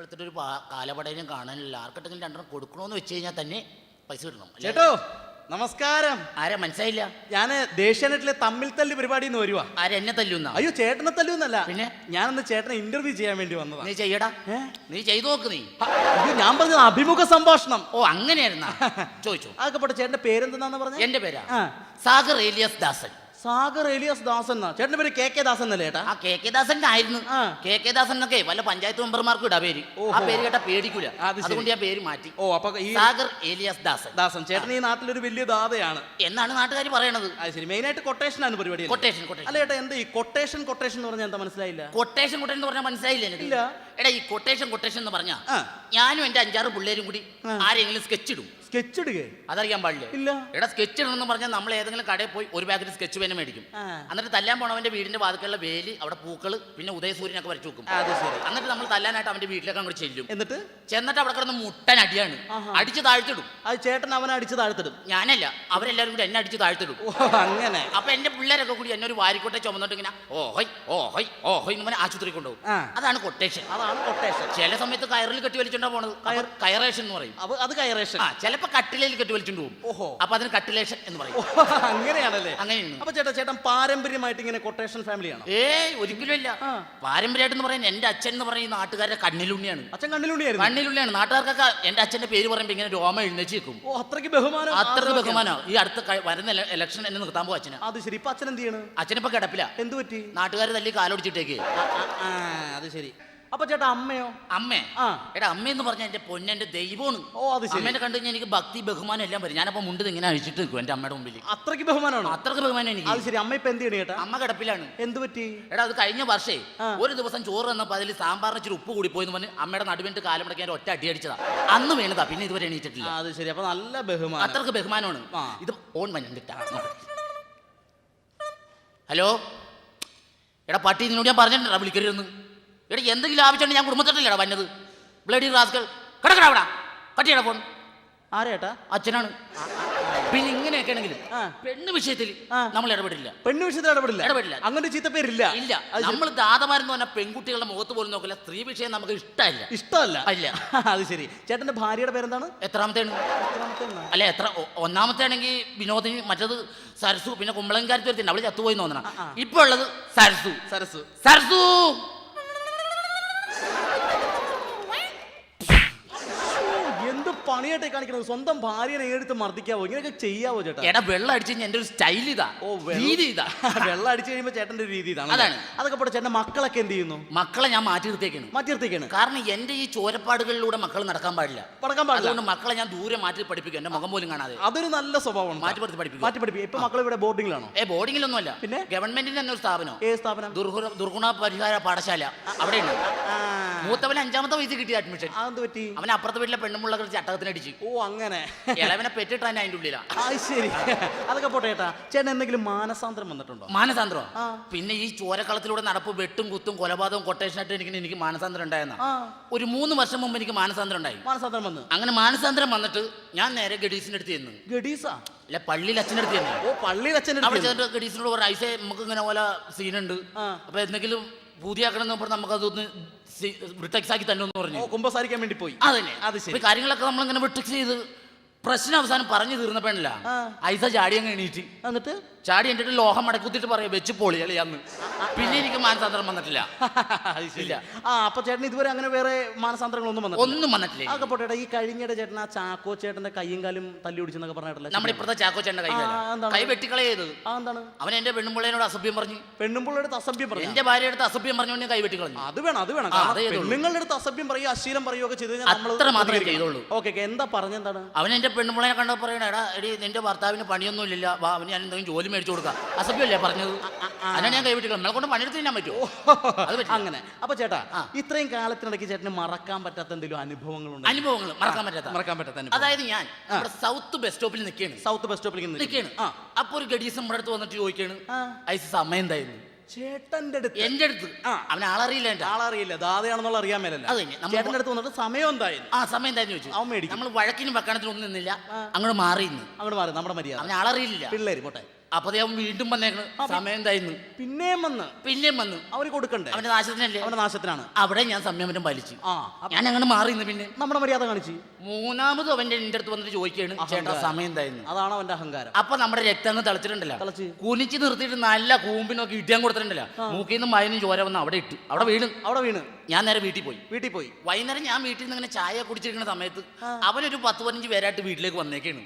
വെളുത്തിട്ട് ഒരു കാലപടയിലും കാണാനില്ല. ആർക്കിട്ടെങ്കിലും രണ്ടെണ്ണം കൊടുക്കണമെന്ന് വെച്ച് കഴിഞ്ഞാൽ തന്നെ പൈസ കിട്ടണം? ചേട്ടോ നമസ്കാരം. ആരാ മനസ്സിലായില്ല? ഞാൻ ദേശീയനെറ്റിലെ തമ്മിൽ തല്ലി പരിപാടിയിൽ നിന്ന് വരുവാ. ആരാ എന്നെ തല്ലുന്ന? അയ്യോ ചേട്ടനെ തല്ലുന്നല്ല. പിന്നെ? ഞാനന്ന് ചേട്ടനെ ഇന്റർവ്യൂ ചെയ്യാൻ വേണ്ടി വന്നതാ. നീ ചെയ്യടാ. നീ ചെയ്തു നോക്ക് നീ. അയ്യോ ഞാൻ പറഞ്ഞ അഭിമുഖ സംഭാഷണം. ഓ അങ്ങനെയായിരുന്നു? ചോദിച്ചു. അതൊക്കെ പോട്ടെ ചേട്ടന്റെ പേരെന്താന്ന് പറഞ്ഞു? എന്റെ പേരാ? സാഗർ ഏലിയസ് ദാസൻ. സാഗർ എലിയാസ് ദാസൻ എന്നാ? ചേട്ടന്റെ പേര് കെ കെ ദാസൻ എന്നല്ലേ ചേട്ടാ? ആ കെ കെ ദാസന്റെ ആയിരുന്നു ആ. കെ കെ ദാസൻ എന്നൊക്കെ വല്ല പഞ്ചായത്ത് മെമ്പർമാർക്കും ഇടാ പേര്. ആ ഓഹോ. പേര് കേട്ടാ പേടിക്കൂല. അത് ശരി. അതുകൊണ്ട് ഞാൻ പേര് മാറ്റി. ഓ അപ്പൊ ഈ സാഗർ എലിയാസ് ദാസൻ. ദാസൻ. ചേട്ടൻ ഈ നാട്ടിലൊരു വലിയ ദാതയാണ്. എന്നാണ് നാട്ടുകാർ പറയണത്? അത് ശരി. മെയിൻ ആയിട്ട് കൊട്ടേഷൻ ആണ് പരിപാടി അല്ലേ? Quotation quotation. അല്ല ചേട്ടാ എന്താ ഈ കൊട്ടേഷൻ കൊട്ടേഷൻ എന്ന് പറഞ്ഞാൽ എന്താ മനസ്സിലായില്ല? കൊട്ടേഷൻ കൊട്ടേഷൻ എന്ന് പറഞ്ഞാൽ മനസ്സിലായില്ല എനിക്ക്. ഇല്ല. എടാ ഈ കൊട്ടേഷൻ കൊട്ടേഷൻ എന്ന് പറഞ്ഞാ ആ. ഞാനും എന്റെ അഞ്ചാറ് പിള്ളേരും കൂടി ആരെങ്കിലും സ്കെച്ച് ഇടും. സ്കെച്ച് അതറിയാൻ പാടില്ല? ഇല്ല. എടാ സ്കെച്ച് ഇടണമെന്ന് പറഞ്ഞാൽ നമ്മൾ ഏതെങ്കിലും കടയിൽ പോയി ഒരു പാക്കറ്റ് സ്കെച്ച് പേന മേടിക്കും. ആ. എന്നിട്ട് തല്ലാൻ പോണവന്റെ വീടിന്റെ വാതിക്കലുള്ള വേലി അവിടെ പൂക്കൾ പിന്നെ ഉദയസൂര്യനൊക്കെ വരച്ചു വെക്കും. അത് ശരി. എന്നിട്ട് നമ്മൾ തല്ലാനായിട്ട് അവന്റെ വീട്ടിലേക്ക് അങ്ങോട്ട് ചെല്ലും. എന്നിട്ട്? ചെന്നിട്ട് അവിടെ കിടന്ന് മുട്ടൻ അടിയാണ്. ആഹാ. അടിച്ച് താഴ്ത്തിടും. അത് ചേട്ടൻ അവനെ അടിച്ച് താഴ്ത്തിടും. ഞാനല്ല അവരെല്ലാവരും കൂടി എന്നെ അടിച്ച് താഴ്ത്തിടും. ഓ അങ്ങനെ. അപ്പൊ എന്റെ പിള്ളേരൊക്കെ കൂടി എന്നെ ഒരു വാരിക്കോട്ടെ ചുമന്നിട്ട് ഇങ്ങനെ ഓഹോയ് ഓഹോയ് ഓഹോയ് എന്ന് ആശുപത്രി കൊണ്ടുപോകും. ആ. അതാണ് കൊട്ടേഷൻ അതാണ് കൊട്ടേഷൻ ചില സമയത്ത് കയറിൽ കെട്ടി വലിച്ചോണ്ടാ പോണത്. കയർ കയറേഷൻ എന്ന് പറയും. അത് കയറേഷൻ. ആ ചിലപ്പോ കട്ടിലേക്ക് കെട്ടി വലിച്ചോണ്ട് പോകും. ഓഹോ. അപ്പൊ അതിന് കട്ടിലേഷൻ എന്ന് പറയും. ഓ, അങ്ങനെയാണല്ലേ? അങ്ങനെയാണ്. അപ്പൊ ചേട്ടാ ചേട്ടൻ പാരമ്പര്യമായിട്ട് ഇങ്ങനെ കൊട്ടേഷൻ ഫാമിലിയാണ് ഏയ് ഒരിക്കലും ഇല്ല. ആ. പാരമ്പര്യമായിട്ട് എന്ന് പറയുന്നത് എന്റെ അച്ഛൻ എന്ന് പറയുന്ന നാട്ടുകാരുടെ കണ്ണിലുണ്ണിയാണ്. അച്ഛൻ കണ്ണിലുണ്ണിയായിരുന്നു? കണ്ണിലുണ്ണിയാണ്. നാട്ടുകാർക്കൊക്കെ എന്റെ അച്ഛന്റെ പേര് പറയുമ്പോ ഇങ്ങനെ രോമ എഴുന്നേച്ച് വെക്കും ഓ അത്രയ്ക്ക് ബഹുമാനം അത്രയ്ക്ക് ആദരവൊക്കെയാണ്. ബഹുമാനോ. ഈ അടുത്ത കഴി- വരുന്ന ഇല- ഇലക്ഷൻ എന്നെ നിർത്താൻ പോകും അച്ഛന്. അത് ശരി. ഇപ്പൊ അച്ഛൻ എന്ത് ചെയ്യണ്? അച്ഛനിപ്പോ കിടപ്പില്ല എന്ത് പറ്റി? നാട്ടുകാർ തല്ലി കാലോടിച്ചിട്ടേക്ക്. ആ, ആ, ആ, അത് ശരി. അപ്പൊ ചേട്ടാ അമ്മയോ? അമ്മ? ആ. എടാ അമ്മ എന്ന് പറഞ്ഞാൽ എന്റെ പൊന്നെന്റെ ദൈവമാണ്. ഓ, അത് ശരി. അമ്മേനെ കണ്ടു കഴിഞ്ഞാൽ എനിക്ക് ഭക്തി ബഹുമാനം എല്ലാം വരും. ഞാനപ്പോ മുണ്ട് ഇങ്ങനെ അഴിച്ചിട്ട് നിൽക്കും എന്റെ അമ്മയുടെ മുമ്പിൽ അത്രയ്ക്ക് ബഹുമാനമാണോ അത്രയ്ക്ക് ബഹുമാനം എനിക്ക്. അത് ശരി. അമ്മ ഇപ്പൊ എന്ത് ചെയ്യണ ചേട്ടാ? അമ്മ കിടപ്പിലാണ്. എന്ത് പറ്റി? എടാ അത് കഴിഞ്ഞ വർഷേ ആ. ഒരു ദിവസം ചോറ് തന്നപ്പോൾ അതിൽ സാമ്പാറിന് ഇച്ചിരി ഉപ്പ് കൂടി പോയെന്ന് പറഞ്ഞ് അമ്മയുടെ നടുവിന്റെ കാലം മുടക്കാൻ ഒറ്റ അടി അടിച്ചതാ. അന്ന് വേണതാ പിന്നെ ഇതുവരെ എണീറ്റിട്ടില്ല. അത് ശരി. അപ്പൊ നല്ല ബഹുമാനം. അത്രയ്ക്ക് ബഹുമാനമാണ്. ആ. ഇത് ഓൺ വന്നിട്ടാ. ഹലോ? എടാ പട്ടി നിന്നോട് ഞാൻ പറഞ്ഞിട്ടുണ്ടാ വിളിക്കരുതെന്ന്? എടാ എന്തെങ്കിലും ആവശ്യമുണ്ട് ഞാൻ കുടുംബത്തിലല്ലടാ വന്നത്? ബ്ലഡി റാസ്കൾ കിടക്കടാ അവിടെ. കട്ടിയടാ ഫോൺ ആരേട്ടാ അച്ഛനാണ്. പിന്നെ ഇങ്ങനെയൊക്കെ ആണെങ്കിലും പെണ്ണ് വിഷയത്തിൽ നമ്മൾ ഇടപെടില്ല. പെണ്ണു വിഷയത്തിൽ ഇടപെടില്ല? ഇടപെടില്ല. അങ്ങനെ ചീത്ത പേരില്ല ഇല്ല നമ്മൾ ദാതമാരെന്ന് പറഞ്ഞാൽ പെൺകുട്ടികളുടെ മുഖത്ത് പോലും നോക്കില്ല. സ്ത്രീ വിഷയം നമുക്ക് ഇഷ്ടമല്ല. ഇഷ്ടമല്ല? അല്ല അത് ശരി. ചേട്ടന്റെ ഭാര്യയുടെ പേരെന്താണ്? എത്രാമത്തെ? അല്ല എത്ര? ഒന്നാമത്തെ ആണെങ്കിൽ വിനോദിനി മറ്റത് സരസു പിന്നെ കുമ്പളങ്കാരി അവൾ ചത്തുപോയി തോന്നണം. ഇപ്പൊ ഉള്ളത് സരസു. സരസു. സരസു എന്ത് പണിയായിട്ടേ കാണിക്കണത്. സ്വന്തം ഭാര്യനെ എടുത്ത് മർദ്ദിക്കാവോ? ഇങ്ങനെയൊക്കെ ചെയ്യാവോ ചേട്ടാ? എടാ വെള്ളം അടിച്ച് കഴിഞ്ഞാൽ എന്റെ ഒരു സ്റ്റൈൽ ഇതാ. ഓ വെള്ള- രീതി ഇതാ. വെള്ളം അടിച്ചു കഴിയുമ്പോ ചേട്ടന്റെ ഒരു രീതി ഇതാണ് അതാണ്. അതൊക്കെ പോട്ടെ ചേട്ടന്റെ മക്കളൊക്കെ എന്ത് ചെയ്യുന്നു? മക്കളെ ഞാൻ മാറ്റി നിർത്തിയേക്കാണ്. മാറ്റി നിർത്തിക്കാണ് കാരണം എന്റെ ഈ ചോരപ്പാടുകളിലൂടെ മക്കൾ നടക്കാൻ പാടില്ല. നടക്കാൻ പാടില്ല. അതുകൊണ്ട് മക്കളെ ഞാൻ ദൂരെ മാറ്റി പഠിപ്പിക്കും. എന്റെ മുഖം പോലും കാണാതെ. അതൊരു നല്ല സ്വഭാവമാണ് മാറ്റി പഠിച്ച് പഠിപ്പിക്കും. മാറ്റി പഠിപ്പിക്കും. ഇപ്പൊ മക്കൾ ഇവിടെ ബോർഡിംഗിലാണോ ഏ ബോർഡിങ്ങിലൊന്നുമല്ല. പിന്നെ? ഗവൺമെന്റിന്റെ തന്നെ ഒരു സ്ഥാപനം. ഏത് സ്ഥാപനം? ദുർഗുണ ദുർഗുണ പരിഹാര പാഠശാല. അവിടെയുണ്ട്. ആ, മൂത്തവൻ അഞ്ചാമത്തെ വയസ്സ് കിട്ടിയ അഡ്മിഷൻ അതെന്ത് പറ്റി? അവൻ അപ്പുറത്തെ വീട്ടിലെ പെണ്ണുമുള്ള ചട്ടകത്തിനടിച്ച് ഓ അങ്ങനെ. ഇളവനെ പെറ്റിട്ടാൻ അതിന്റെ ഉള്ളിലാ. ശരി. അതൊക്കെ പോട്ടെ ചേട്ടാ ചേട്ടൻ എന്തെങ്കിലും മാനസാന്തരം വന്നിട്ടുണ്ടോ? മാനസാന്തരം? പിന്നെ ഈ ചോരക്കളത്തിലൂടെ നടപ്പ് വെട്ടും കുത്തും കൊലപാതകവും കൊട്ടേഷനായിട്ട് എനിക്ക് എനിക്ക് മാനസാന്തരം ഉണ്ടായെന്ന. ഒരു മൂന്ന് വർഷം മുമ്പ് എനിക്ക് മാനസാന്തരം ഉണ്ടായി. മാനസാന്തരം വന്നു? അങ്ങനെ മാനസാന്തരം വന്നിട്ട് ഞാൻ നേരെ ഗഡീസിന്റെ അടുത്ത് ചെന്നു. ഗഡീസാ? അല്ല പള്ളിയിൽ അച്ഛന്റെ അടുത്ത് ചെന്നു. ഓ പള്ളിയിൽ അച്ഛന്റെ അവിടെ ചെന്നിട്ട് ഗഡീസിനോട് പറഞ്ഞു ഐസേ നമുക്ക് ഇങ്ങനെ പോലെ സീനുണ്ട്. അപ്പൊ എന്തെങ്കിലും പൂതിയാക്കണം എന്ന് പറഞ്ഞാൽ നമുക്ക് അതൊന്ന് ബ്രിട്ടക്സ് ആക്കി തന്നെ എന്ന് പറഞ്ഞു കുമ്പസാരിക്കാൻ വേണ്ടി പോയി. അതന്നെ അത് ശരി. കാര്യങ്ങളൊക്കെ നമ്മളിങ്ങനെ ബ്രിട്ടക്സ് ചെയ്ത് പ്രശ്നം അവസാനം പറഞ്ഞു തീർന്നപ്പോഴല്ല. ഐസ ചാടി അങ്ങ് എണീറ്റ്. എന്നിട്ട്? ചാടി എന്റെ ലോഹം മടക്കുത്തിട്ട് പറയാം വെച്ച് പൊളി അളിയാന്ന് പിന്നെ എനിക്ക് മാനസാന്തരം വന്നിട്ടില്ല. ഇല്ല. ആ അപ്പൊ ചേട്ടൻ ഇതുവരെ അങ്ങനെ വേറെ മാനസാന്തരങ്ങളൊന്നും വന്നു ഒന്നും വന്നിട്ടില്ല. അതൊക്കെ പോട്ടെ ഈ കഴിഞ്ഞിടെ ചേട്ടൻ ആ ചാക്കോ ചേട്ടന്റെ കൈയും കാലും തല്ലി പിടിച്ചെന്നൊക്കെ പറഞ്ഞിട്ടില്ല നമ്മുടെ ചാക്കോ ചേട്ടന്റെ കൈ കൈ വെട്ടിക്കളയത് എന്താണ്? അവൻ എന്റെ പെണ്ണുമ്പിള്ളേനോട് അസഭ്യം പറഞ്ഞു. പെണ്ണുമ്പിള്ളയുടെ അസഭ്യം പറഞ്ഞു? എന്റെ ഭാര്യയുടെ അടുത്ത് അസഭ്യം പറഞ്ഞു കൈ വെട്ടിക്കളഞ്ഞു. അത് വേണം അത് വേണം. പെണ്ണുങ്ങളുടെ അടുത്ത് അസഭ്യം പറയുക അശീലം പറയുകയൊക്കെ ചെയ്ത് അത്ര മാത്രമേ ചെയ്തുള്ളൂ. ഓക്കെ എന്താ പറഞ്ഞെന്താണ് അവൻ എന്റെ പെണ്ണുമ്പിള്ളേനെ കണ്ടപ്പോൾ പറയണ എടാ എടി നിന്റെ ഭർത്താവിന് പണിയൊന്നും ഇല്ല അവന് ഞാൻ എന്തെങ്കിലും ജോലി മേടിച്ചു കൊടുക്കാം അസഭ്യമല്ലേ പറഞ്ഞത്? അതിനാണ് ഞാൻ കൈവിട്ടില്ല നമ്മളെ കൊണ്ട് പണിയെടുത്ത് തിന്നാൻ പറ്റുമോ? അത് പറ്റില്ല. അങ്ങനെ. അപ്പൊ ചേട്ടാ ഇത്രയും കാലത്തിനിടയ്ക്ക് ചേട്ടന് മറക്കാൻ പറ്റാത്ത എന്തെങ്കിലും അനുഭവങ്ങളുണ്ട്? അനുഭവങ്ങൾ മറക്കാൻ പറ്റാത്ത. മറക്കാൻ പറ്റാത്ത അനുഭവം. അതായത് ഞാൻ നമ്മുടെ സൗത്ത് ബസ് സ്റ്റോപ്പിൽ നിൽക്കുകയാണ്. സൗത്ത് ബസ് സ്റ്റോപ്പിൽ നിൽക്കുകയാണ്. ആ. അപ്പൊ ഒരു ഗഡീസ് നമ്മുടെ അടുത്ത് വന്നിട്ട് ചോദിക്കാണ് ആ. ഐസ് സമയം എന്തായിരുന്നു? ചേട്ടന്റെ അടുത്ത്. എന്റെ അടുത്ത്. ആ. അവൻ ആളറിയില്ല എന്റെ ആളറിയില്ല. ദാതയാണെന്നുള്ള അറിയാൻ മേലല്ല. അത് തന്നെ, നമ്മൾ- ചേട്ടന്റെ അടുത്ത് വന്നിട്ട് സമയം എന്തായിരുന്നു? ആ സമയം എന്തായിരുന്നു ചോദിച്ചു. അവൻ മേടിക്കും. നമ്മൾ വഴക്കിനും വക്കാണത്തിനും ഒന്നും നിന്നില്ല അങ്ങോട്ട് മാറി നിന്ന്. അങ്ങോട്ട് മാറി. നമ്മുടെ മര്യാദ. അവൻ ആളറിയില്ല. പിള്ളേര് പോട്ടെ. അപ്പൊ അവൻ വീണ്ടും വന്നേക്കണ്. സമയം എന്തായിരുന്നു? പിന്നെയും വന്ന്. പിന്നെയും വന്ന്. അവർ കൊടുക്കണ്ടേ? അവന്റെ നാശത്തിനല്ലേ? അവന്റെ നാശത്തിനാണ്. അവിടെ ഞാൻ സംയമനം പാലിച്ചു. ആ ഞാൻ അങ്ങനെ മാറി നിന്ന് പിന്നെ. നമ്മുടെ മര്യാദ കാണിച്ചു. മൂന്നാമത് അവന്റെ എന്റെ അടുത്ത് വന്നിട്ട് ചോദിക്കുകയാണ് ചേട്ടാ സമയം എന്തായിരുന്നു? അതാണ് അവന്റെ അഹങ്കാരം. അപ്പൊ നമ്മുടെ രക്തം അങ്ങ് തളിച്ചിട്ടുണ്ടല്ലോ. തിളച്ച്. കുനിച്ച് നിർത്തിയിട്ട് നല്ല കൂമ്പിനൊക്കെ ഇടിയാൻ കൊടുത്തിട്ടുണ്ടല്ലോ. മൂക്കിൽ നിന്ന് മയനും ചോര വന്ന് അവിടെ ഇട്ടു. അവിടെ വീണ്. അവിടെ വീണ്. ഞാൻ നേരെ വീട്ടിൽ പോയി. വീട്ടിൽ പോയി. വൈകുന്നേരം ഞാൻ വീട്ടിൽ നിന്ന് ഇങ്ങനെ ചായ കുടിച്ചിരിക്കുന്ന സമയത്ത് അവനൊരു പത്ത് പതിനഞ്ച് പേരായിട്ട് വീട്ടിലേക്ക് വന്നേക്കാണ്.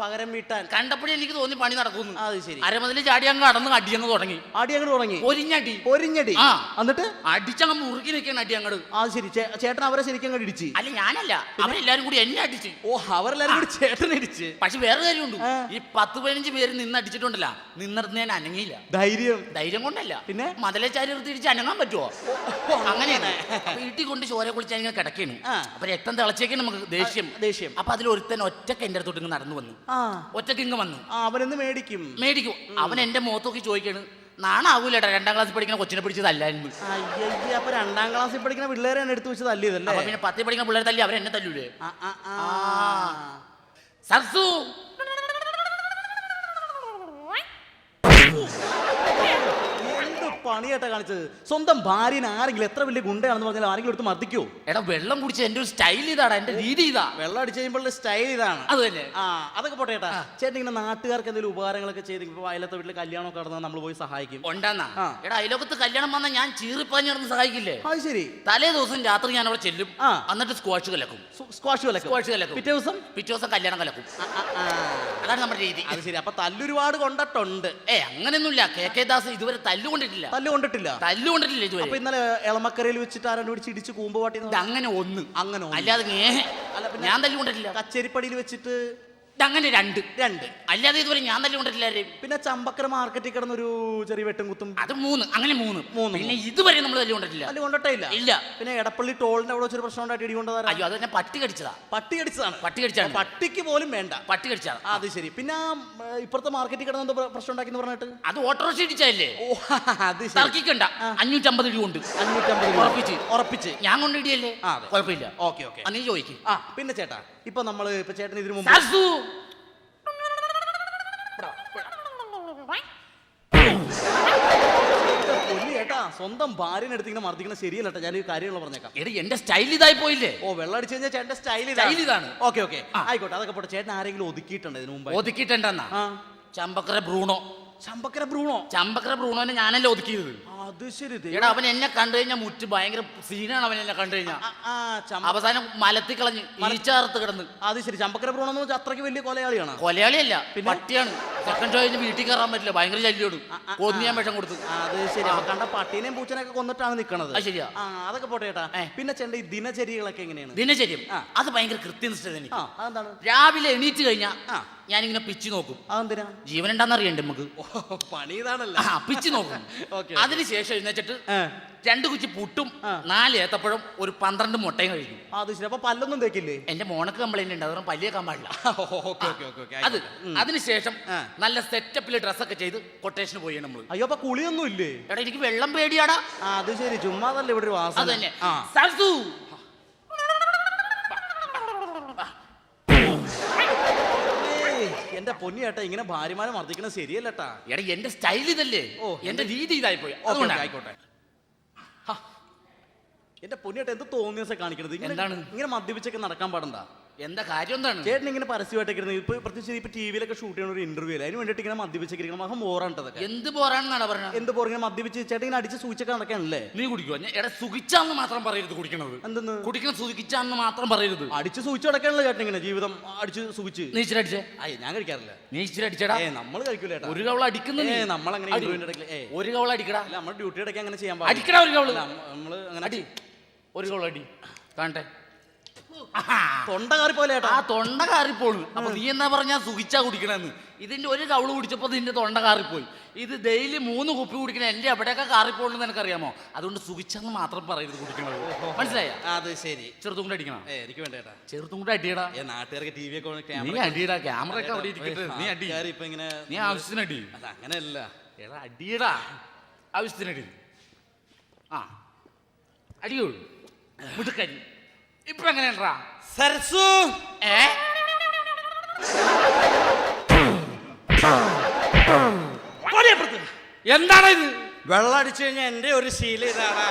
പകരം വീട്ടാൻ. കണ്ടപ്പോഴേ എനിക്ക് തോന്നി പണി നടക്കുന്നു അത് ശരി. അരമതിൽ ചാടി അങ്ങ് അടന്ന് അടിയങ്ങ് തുടങ്ങി. അടി അങ്ങ് തുടങ്ങി. ഒരിഞ്ഞടി. പൊരിഞ്ഞടി ആ. എന്നിട്ട്? അടിച്ചങ്ങ് മുറുക്കി നിൽക്കണം അടി അങ്ങട്. അത് ശരി. ചേട്ടൻ അവരെ ശരിക്കും അങ്ങോട്ട് ഇടിച്ച്. അല്ല ഞാനല്ല. അവരെല്ലാരും കൂടി എന്നെ അടിച്ച്. ഓ അവരെല്ലാരും കൂടി ചേട്ടനെ ഇടിച്ച്. പക്ഷെ വേറെ കാര്യമുണ്ട്. ഈ പത്ത് പതിനഞ്ച് പേര് നിന്ന് അടിച്ചിട്ടുണ്ടല്ല നിന്നിടത്ത് ഞാൻ അനങ്ങിയില്ല. ധൈര്യം. ധൈര്യം കൊണ്ടല്ല. പിന്നെ? മതലെ ചാരി തിരിച്ച് അനങ്ങാൻ പറ്റുമോ അങ്ങനെയാണ്. വീട്ടിൽ കൊണ്ട് ചോര കുളിച്ച് അങ്ങനെ കിടക്കണ്. അപ്പൊ രക്തം തിളച്ചേക്കും നമുക്ക് ദേഷ്യം. ദേഷ്യം. അപ്പൊ അതിൽ ഒരുത്തൻ ഒറ്റയ്ക്ക് എന്റെ അടുത്തോട്ട് ഇങ്ങ് നടന്നു വന്നു. ഒറ്റയ്ക്ക് ഇങ്ങ് വന്നു. അവനെന്ന് മേടിക്കും. മേടിക്കും. അവൻ എന്റെ മുഖത്തൊക്കെ ചോദിക്കാണ് നാണാവൂലടാ രണ്ടാം ക്ലാസ്സിൽ പഠിക്കുന്ന കൊച്ചിനെ പിടിച്ചതല്ലായിരുന്നു അപ്പൊ രണ്ടാം ക്ലാസ്സിൽ പഠിക്കുന്ന പിള്ളേരെ എടുത്തു വെച്ച് തല്ലിയതല്ലേ? അല്ലേ പിന്നെ പത്തിൽ പഠിക്കുന്ന പിള്ളേരെ തല്ലി അവരെന്നെ തല്ലൂലേ? ആ, ആ, ആ. സർസു എന്ത് പണിയായിട്ടാ കാണിച്ചത്. സ്വന്തം ഭാര്യനെ ആരെങ്കിലും എത്ര വലിയ ഗുണ്ടയാണെന്ന് പറഞ്ഞാൽ ആരെങ്കിലും എടുത്ത് മർദ്ദിക്കോ എടാ വെള്ളം കുടിച്ച എന്റെ ഒരു സ്റ്റൈൽ ഇതാണ് എന്റെ രീതി ഇതാ. വെള്ളം അടിച്ച് കഴിയുമ്പോൾ സ്റ്റൈൽ ഇതാണ്. അത് തന്നെ. ആ അതൊക്കെ പോട്ടെ ചേട്ടാ ചേട്ടൻ ഇങ്ങനെ നാട്ടുകാർക്ക് എന്തെങ്കിലും ഉപകാരങ്ങളൊക്കെ ചെയ്ത് ഇപ്പൊ അയലത്തെ വീട്ടിൽ കല്യാണമൊക്കെ നടന്നാൽ നമ്മൾ പോയി സഹായിക്കും. ഉണ്ടാന്നാ. ആ. എടാ അയലോകത്ത് കല്യാണം വന്നാൽ ഞാൻ ചീറിപ്പാഞ്ഞിറന്ന് സഹായിക്കില്ലേ? അത് ശരി. തലേ ദിവസം രാത്രി ഞാൻ അവിടെ ചെല്ലും. ആ. എന്നിട്ട് സ്ക്വാഷ് കലക്കും. സ്ക്വാഷ് കലക്കും. സ്ക്വാഷ് കലക്കും. പിറ്റേ ദിവസം? പിറ്റേ ദിവസം കല്യാണം കലക്കും. ആ, ആ, ആ. അതാണ് നമ്മുടെ രീതി. അത് ശരി. അപ്പൊ തല്ലൊരുപാട് കൊണ്ടിട്ടുണ്ട്. ഏ അങ്ങനെയൊന്നുമില്ല. കെ കെ ദാസ് ഇതുവരെ തല്ലു കൊണ്ടിട്ടില്ല. തല്ലു കൊണ്ടിട്ടില്ല. തല്ലുകൊണ്ടിട്ടില്ല അപ്പൊ ഇതുവരെ. ഇന്നലെ എളമക്കരയിൽ വെച്ചിട്ട് ആരാണ്ട് പിടിച്ച് ഇടിച്ച് കൂമ്പുപാട്ടി ഇത് അങ്ങനെ ഒന്ന്. അങ്ങനെ ഒന്ന്. അല്ലാതെ അല്ല, പിന്നെ- ഞാൻ തല്ലുകൊണ്ടിട്ടില്ല കച്ചേരിപ്പടിയിൽ വെച്ചിട്ട് അങ്ങനെ രണ്ട്. രണ്ട്. അല്ലാതെ ഇതുവരെ ഞാൻ തല്ലുകൊണ്ടിട്ടില്ല ആരെയും പിന്നെ ചമ്പക്കര മാർക്കറ്റിൽ കിടന്നൊരു ചെറിയ വെട്ടും കുത്തും. അത് മൂന്ന്. അങ്ങനെ മൂന്ന്. മൂന്ന്. പിന്നെ ഇതുവരെ നമ്മൾ തല്ലുകൊണ്ടിട്ടില്ല അല്ല കൊണ്ടിട്ടില്ല ഇല്ല ഇല്ല. പിന്നെ എടപ്പള്ളി ടോളിന്റെ അവിടെ ഒരു പ്രശ്നം ഉണ്ടായിട്ട് ഇടികൊണ്ടതാ അയ്യോ അത് തന്നെ പട്ടി കടിച്ചതാ. പട്ടി കടിച്ചതാണ്. പട്ടി കടിച്ചാണ്. പട്ടിക്ക് പോലും വേണ്ട. പട്ടി കടിച്ചതാ ആ, അത് ശരി. പിന്നെ ആ, ഇപ്പുറത്തെ മാർക്കറ്റിൽ കിടന്ന എന്തോ പ്ര- പ്രശ്നം ഉണ്ടാക്കി പറഞ്ഞിട്ട്? അത് ഓട്ടോറിക്ഷ ഇടിച്ചല്ലേ ഓ അത് ശരി. തർക്കിക്കണ്ട. അഞ്ഞൂറ്റമ്പത് രൂപ ഉണ്ട് അഞ്ഞൂറ്റമ്പത് രൂപ. ഉറപ്പിച്ച്. ഉറപ്പിച്ച്. ഞാൻ കൊണ്ടിടിയല്ലേ ആ, അതെ. കുഴപ്പമില്ല. Okay okay. അന്ന് ചോദിക്കും. ആ പിന്നെ ചേട്ടാ ഇപ്പൊ നമ്മൾ ഇപ്പൊ ചേട്ടൻ ഇതിനു മുമ്പ് സാസു! സ്വന്തം ഭാര്യനെ എടുത്ത് ഇങ്ങനെ മർദ്ദിക്കണം ശരിയല്ല ഞാൻ ഈ കാര്യങ്ങൾ പറഞ്ഞേക്കാം. എടി എന്റെ സ്റ്റൈൽ ഇതായി പോയില്ലേ ഓ വെള്ളം അടിച്ചു കഴിഞ്ഞാൽ ചേട്ടന്റെ സ്റ്റൈൽ Style ഇതാണ്. Okay okay. ആയിക്കോട്ടെ അതൊക്കെ പോട്ടെ. ചേട്ടൻ ആരെങ്കിലും ഒതുക്കിയിട്ടുണ്ട് ഇതിനു മുമ്പ് ഒതുക്കിയിട്ടുണ്ടെന്നാ? ചമ്പക്കര ബ്രൂണോ? ചമ്പക്കര ബ്രൂണോ? ചമ്പക്കര ബ്രൂണോനെ ഞാനല്ലേ ഒതുക്കിയത്? അത് ശരി എടാ അവൻ എന്നെ കണ്ടു കഴിഞ്ഞാൽ മുറ്റ് ഭയങ്കര സീനാണ് അവൻ എന്നെ കണ്ടു കഴിഞ്ഞാൽ. അവസാനം മലത്തി കളഞ്ഞ് ഈച്ചാർത്ത് കിടന്ന്. അത് ശരി ചമ്പക്കര പ്രോണെന്ന് വെച്ചാൽ അത്രയ്ക്ക് വലിയ കൊലയാളിയാണ്? കൊലയാളിയല്ല പട്ടിയാണ്. സെക്കൻഡ് ഷോ കഴിഞ്ഞ് വീട്ടിൽ കയറാൻ പറ്റില്ല ഭയങ്കര ശല്യോട്. കൊന്നിയാൻ വിഷം കൊടുത്തു. അത് ശരി. കണ്ട പട്ടീനെയും പൂച്ചനെയൊക്കെ കൊന്നിട്ടാണ് നിൽക്കണത് ശരിയാ. ആ അതൊക്കെ പോട്ടെ ചേട്ടാ പിന്നെ ചേട്ടൻ ഈ ദിനചര്യകളൊക്കെ എങ്ങനെയാണ്? ദിനചര്യം. അത് ഭയങ്കര കൃത്യനിഷ്ഠ അതെന്താണ്? രാവിലെ എണീറ്റ് കഴിഞ്ഞാ ആ. ഞാനിങ്ങനെ പിച്ച് നോക്കും. അതെന്തിനാ? ജീവൻ ഉണ്ടാന്ന് അറിയണ്ടേ നമുക്ക് പണി ഇതാണല്ലോ. ആ പിച്ച് നോക്കും. ഓക്കേ, അതിനുശേഷം എഴുന്നേച്ചിട്ട്. രണ്ട് കുച്ചി പുട്ടും. നാല് ഏത്തപ്പഴം ഒരു പന്ത്രണ്ട് മുട്ടയും കഴിക്കും. ആ, അത് ശരി അപ്പൊ പല്ലൊന്നും തേക്കില്ലേ? എന്റെ മോണക്ക് കംപ്ലൈന്റ് ഉണ്ട് അതുകൊണ്ട് പല്ലിയെ പാടില്ല. ഓക്കെ ഓക്കെ ഓക്കെ ഓക്കെ അത് അതിനുശേഷം ആ. നല്ല സെറ്റപ്പിൽ ഡ്രസ്സൊക്കെ ചെയ്ത് കൊട്ടേഷന് പോയി നമ്മൾ അയ്യോ അപ്പൊ കുളിയൊന്നും ഇല്ലേ എടാ എനിക്ക് വെള്ളം പേടിയാടാ. ആ അത് ശരി ചുമ്മാതല്ല ഇവിടെ ഒരു വാസന. തന്നെ ആ. സരസു എന്റെ പൊന്നി ചേട്ടാ ഇങ്ങനെ ഭാര്യമാരെ മർദ്ദിക്കണത് ശരിയല്ലട്ടാ. എടാ എന്റെ സ്റ്റൈൽ ഇതല്ലേ? ഓ, എന്റെ രീതി ഇതായി പോയി അതുകൊണ്ട്. ആയിക്കോട്ടെ. എന്റെ പൊന്നിയേട്ട എന്ത് തോന്നിയ കാണിക്കണത്? ഇങ്ങനെ- എന്താണ്? ഇങ്ങനെ മദ്യപിച്ചൊക്കെ നടക്കാൻ പാടണ്ട? എന്താ കാര്യം എന്താണ്? ചേട്ടൻ ഇങ്ങനെ പരസ്യമായിട്ടൊക്കെ ഇരുന്ന് ഇപ്പൊ പ്രത്യേകിച്ച് ഇപ്പൊ ടി വിയിലൊക്കെ ഷൂട്ട് ചെയ്യുന്ന ഒരു ഇന്റർവ്യൂ അല്ല? അതിന് വേണ്ടിയിട്ട് ഇങ്ങനെ മദ്യപിച്ചിരിക്കണം മഹം ബോറാണ്ടതൊക്കെ എന്ത് പോരാണെന്നാണ് പറഞ്ഞത്? എന്ത് പോറ ഇങ്ങനെ മദ്യപിച്ച് ചേട്ടൻ ഇങ്ങനെ അടിച്ച് സൂചിച്ചൊക്കെ നടക്കാനല്ലേ നീ കുടിക്കുവോ? ഞാൻ- എടാ സുഖിച്ചാന്ന് മാത്രം പറയരുത് കുടിക്കണത്. എന്തെന്ന്? കുടിക്കണം സുഖിച്ചാന്ന് മാത്രം പറയരുത്. അടിച്ച് സൂചിച്ച് നടക്കാനല്ലേ ചേട്ടൻ ഇങ്ങനെ ജീവിതം അടിച്ച് സുഖിച്ച് നീ ഇച്ചിരി അടിച്ചേ. അയ്യ ഞാൻ കഴിക്കാറില്ല. നീ ഇച്ചിരി അടിച്ചടാ. ഏ നമ്മൾ കഴിക്കൂല ചേട്ടാ. ഒരു കവള അടിക്കുന്ന. ഏ. ഇന്റർവ്യൂവിന്റെ ഇടയ്ക്ക് ഏ ഒരു കവള അടിക്കടാ. നമ്മുടെ ഡ്യൂട്ടി ഇടയ്ക്ക് അങ്ങനെ ചെയ്യാൻ അടിക്കടാ ഒരു കവൾ. നമ്മൾ അങ്ങനെ അടി. ഒരു കവള അടി. കാണട്ടെ. തൊണ്ട കാറി പോലെ ആ തൊണ്ട പോൾ അപ്പൊ നീ എന്നാ പറഞ്ഞാ സുഖിച്ചാ കുടിക്കണെന്ന്. ഇതിന്റെ ഒരു കവൾ കുടിച്ചപ്പോ നിന്റെ തൊണ്ട കാറിപ്പോയി ഇത് ഡെയിലി മൂന്ന് കുപ്പി കുടിക്കണ എന്റെ എവിടെയൊക്കെ കാറിപ്പോണെന്ന് എനിക്കറിയാമോ? അതുകൊണ്ട് സുഖിച്ചെന്ന് മാത്രം പറയരുത് കുടിക്കണത്. മനസ്സിലായോ? അത് ശരി. ചെറുതുകൊണ്ട് കൂടെ അടിക്കണം? എനിക്ക് വേണ്ട ചെറുതുകൊണ്ട് കൂടെ അടിയടാ. നാട്ടുകാർക്ക് ടി വി ഒക്കെ നീ അടിയടാ ക്യാമറ ഒക്കെ അവിടെ ഇരിക്കട്ടെ. നീ അടി. ഇപ്പൊ ഇങ്ങനെ നീ ആവശ്യത്തിന് അടി അങ്ങനെയല്ല. എടാ അടിയടാ. ആവശ്യത്തിന് അടി ആ അടിയോളൂ. മുടുക്കരി ഇപ്പൊ എങ്ങനെയാണ് എന്താണ് ഇത് വെള്ളം അടിച്ചു കഴിഞ്ഞാൽ എന്റെ ഒരു ശീലം ഇതാണ്